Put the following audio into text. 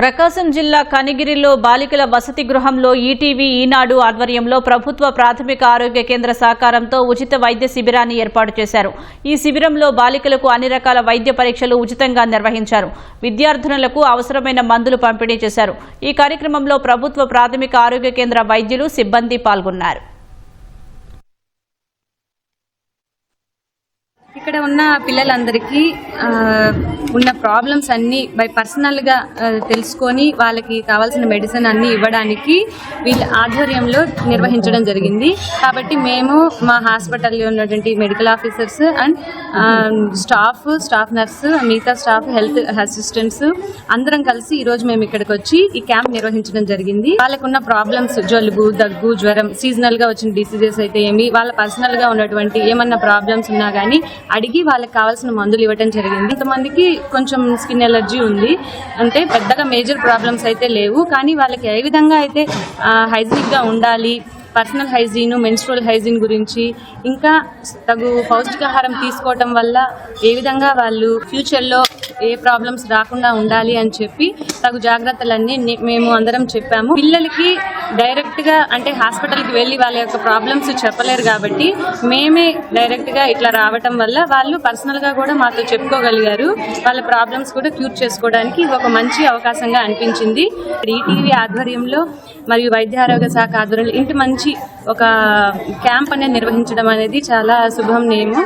ప్రకాశం జిల్లా కనిగిరిలో బాలికల వసతి గృహంలో ఈటీవీ ఈనాడు ఆధ్వర్యంలో ప్రభుత్వ ప్రాథమిక ఆరోగ్య కేంద్ర సహకారంతో ఉచిత వైద్య శిబిరాన్ని ఏర్పాటు చేశారు. ఈ శిబిరంలో బాలికలకు అన్ని రకాల వైద్య పరీక్షలు ఉచితంగా నిర్వహించారు. విద్యార్థినులకు అవసరమైన మందులు పంపిణీ చేశారు. ఈ కార్యక్రమంలో ప్రభుత్వ ప్రాథమిక ఆరోగ్య కేంద్ర వైద్యులు సిబ్బంది పాల్గొన్నారు. ఇక్కడ ఉన్న పిల్లలందరికీ ఉన్న ప్రాబ్లమ్స్ అన్ని బై పర్సనల్గా తెలుసుకొని వాళ్ళకి కావాల్సిన మెడిసిన్ అన్ని ఇవ్వడానికి వీళ్ళ ఆధ్వర్యంలో నిర్వహించడం జరిగింది. కాబట్టి మేము మా హాస్పిటల్లో ఉన్నటువంటి medical officers and staff staff nurse మిగతా స్టాఫ్ హెల్త్ అసిస్టెంట్స్ అందరం కలిసి ఈరోజు మేము ఇక్కడికి వచ్చి ఈ క్యాంప్ నిర్వహించడం జరిగింది. వాళ్ళకున్న ప్రాబ్లమ్స్ జలుబు దగ్గు జ్వరం సీజనల్గా వచ్చిన డిసీజెస్ అయితే ఏమి వాళ్ళ పర్సనల్గా ఉన్నటువంటి ఏమన్నా ప్రాబ్లమ్స్ ఉన్నా కానీ అడిగి వాళ్ళకి కావాల్సిన మందులు ఇవ్వటం జరిగింది. కొంతమందికి కొంచెం స్కిన్ ఎలర్జీ ఉంది. అంటే పెద్దగా మేజర్ ప్రాబ్లమ్స్ అయితే లేవు. కానీ వాళ్ళకి ఏ విధంగా అయితే హైజీనిక్గా ఉండాలి పర్సనల్ హైజీన్ మెన్స్ట్రల్ హైజీన్ గురించి ఇంకా తగు పౌష్టికాహారం తీసుకోవటం వల్ల ఏ విధంగా వాళ్ళు ఫ్యూచర్లో ఏ ప్రాబ్లమ్స్ రాకుండా ఉండాలి అని చెప్పి తగు జాగ్రత్తలన్నీ మేము అందరం చెప్పాము. పిల్లలకి డైరెక్ట్గా అంటే హాస్పిటల్కి వెళ్ళి వాళ్ళ యొక్క ప్రాబ్లమ్స్ చెప్పలేరు కాబట్టి మేమే డైరెక్ట్గా ఇట్లా రావటం వల్ల వాళ్ళు పర్సనల్గా కూడా మాతో చెప్పుకోగలిగారు. వాళ్ళ ప్రాబ్లమ్స్ కూడా క్యూర్ చేసుకోవడానికి ఇది ఒక మంచి అవకాశంగా అనిపించింది. ఈటీవీ ఆధ్వర్యంలో మరియు వైద్య ఆరోగ్య శాఖ ఆధ్వర్యంలో ఇంటి మంచి ఒక క్యాంప్ అనేది నిర్వహించడం అనేది చాలా శుభం నేము.